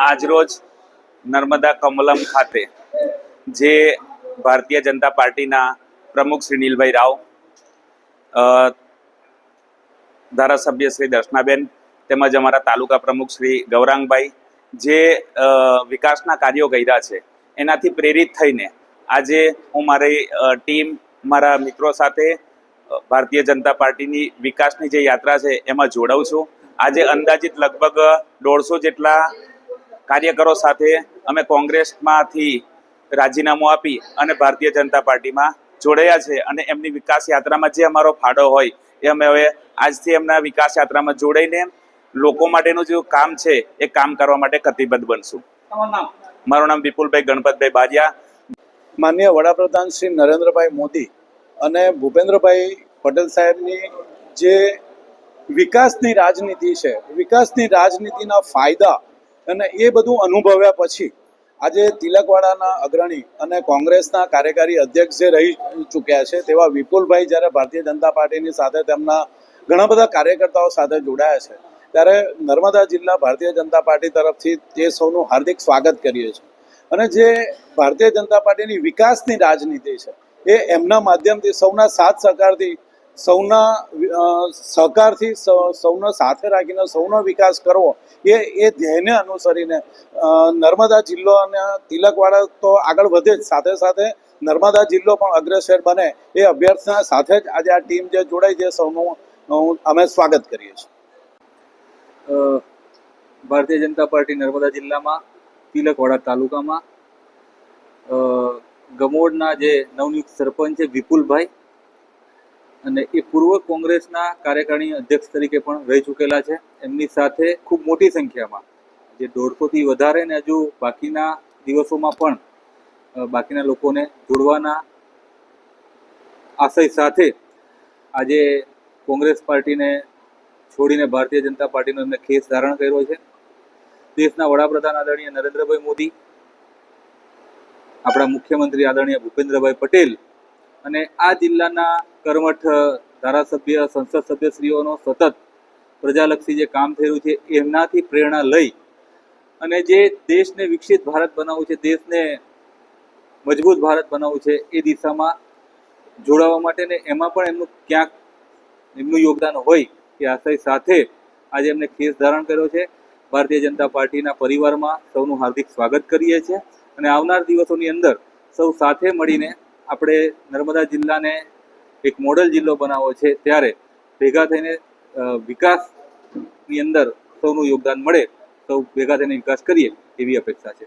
આજરોજ નર્મદા કમલમ ખાતે જે ભારતીય જનતા પાર્ટીના પ્રમુખ શ્રી નીલભાઈ રાવ ધારાસભ્ય શ્રી દર્શનાબેન તેમજ અમારા તાલુકા પ્રમુખ શ્રી ગૌરાંગભાઈ જે વિકાસના કાર્યો કર્યા છે, એનાથી પ્રેરિત થઈને આજે હું મારી ટીમ મારા મિત્રો સાથે ભારતીય જનતા પાર્ટીની વિકાસની જે યાત્રા છે એમાં જોડાઉં છું. આજે અંદાજિત લગભગ દોઢસો જેટલા કાર્યકરો સાથે અમે કોંગ્રેસમાંથી રાજીનામું આપી અને ભારતીય જનતા પાર્ટીમાં જોડાયા છે અને એમની વિકાસ યાત્રામાં જે અમારો ફાળો હોય એ અમે હવે આજથી એમના વિકાસ યાત્રામાં જોડાઈને લોકો માટેનું જે કામ છે એ કામ કરવા માટે કતિબદ્ધ બનશું. મારું નામ વિપુલભાઈ ગણપતભાઈ બારિયા. માનનીય વડાપ્રધાન શ્રી નરેન્દ્રભાઈ મોદી અને ભૂપેન્દ્રભાઈ પટેલ સાહેબની જે વિકાસની રાજનીતિ છે વિકાસની રાજનીતિના ફાયદા અને એ બધું અનુભવ્યા પછી આજે તિલકવાડાના અગ્રણી અને કોંગ્રેસના કાર્યકારી અધ્યક્ષ જે રહી ચૂક્યા છે તેવા વિપુલભાઈ જ્યારે ભારતીય જનતા પાર્ટીની સાથે તેમના ઘણા બધા કાર્યકર્તાઓ સાથે જોડાયા છે, ત્યારે નર્મદા જિલ્લા ભારતીય જનતા પાર્ટી તરફથી તે સૌનું હાર્દિક સ્વાગત કરીએ છીએ. અને જે ભારતીય જનતા પાર્ટીની વિકાસની રાજનીતિ છે, એ એમના માધ્યમથી સૌના સાથ સહકારથી સૌના સહકારથી સૌનો સાથે રાખીને સૌનો વિકાસ કરવો, એ એ ધ્યેયને અનુસરીને નર્મદા જિલ્લો અને તિલકવાડા તો આગળ વધે જ. સાથે સાથે નર્મદા જિલ્લો પણ અગ્રેસર બને એ અભ્યર્થના સાથે જ આજે આ ટીમ જે જોડાઈ છે સૌનું અમે સ્વાગત કરીએ છીએ. ભારતીય જનતા પાર્ટી નર્મદા જિલ્લામાં, તિલકવાડા તાલુકામાં ગમોડના જે નવનિયુક્ત સરપંચ છે વિપુલભાઈ અને એ પૂર્વ કોંગ્રેસના કાર્યકારી અધ્યક્ષ તરીકે પણ રહી ચૂકેલા છે. એમની સાથે ખૂબ મોટી સંખ્યામાં, જે દોઢસોથી વધારે ને હજુ બાકીના દિવસોમાં પણ બાકીના લોકોને જોડવાના આશય સાથે આજે કોંગ્રેસ પાર્ટીને છોડીને ભારતીય જનતા પાર્ટીનો એમને ખેસ ધારણ કર્યો છે. દેશના વડાપ્રધાન આદરણીય નરેન્દ્રભાઈ મોદી, આપણા મુખ્યમંત્રી આદરણીય ભૂપેન્દ્રભાઈ પટેલ અને આ જિલ્લાના કર્મઠ ધારાસભ્ય, સંસદ સભ્યશ્રીઓનો સતત પ્રજાલક્ષી જે કામ થયું છે, એમનાથી પ્રેરણા લઈ અને જે દેશને વિકસિત ભારત બનાવવું છે, દેશને મજબૂત ભારત બનાવવું છે, એ દિશામાં જોડાવા માટે ને એમાં પણ એમનું ક્યાંક એમનું યોગદાન હોય એ આશય સાથે આજે એમને ખેસ ધારણ કર્યો છે. ભારતીય જનતા પાર્ટીના પરિવારમાં સૌનું હાર્દિક સ્વાગત કરીએ છીએ અને આવનાર દિવસોની અંદર સૌ સાથે મળીને આપણે નર્મદા જિલ્લાને એક મોડલ જિલ્લો બનાવવો છે, ત્યારે ભેગા થઈને વિકાસની અંદર સૌનું યોગદાન મળે, સૌ ભેગા થઈને વિકાસ કરીએ એવી અપેક્ષા છે.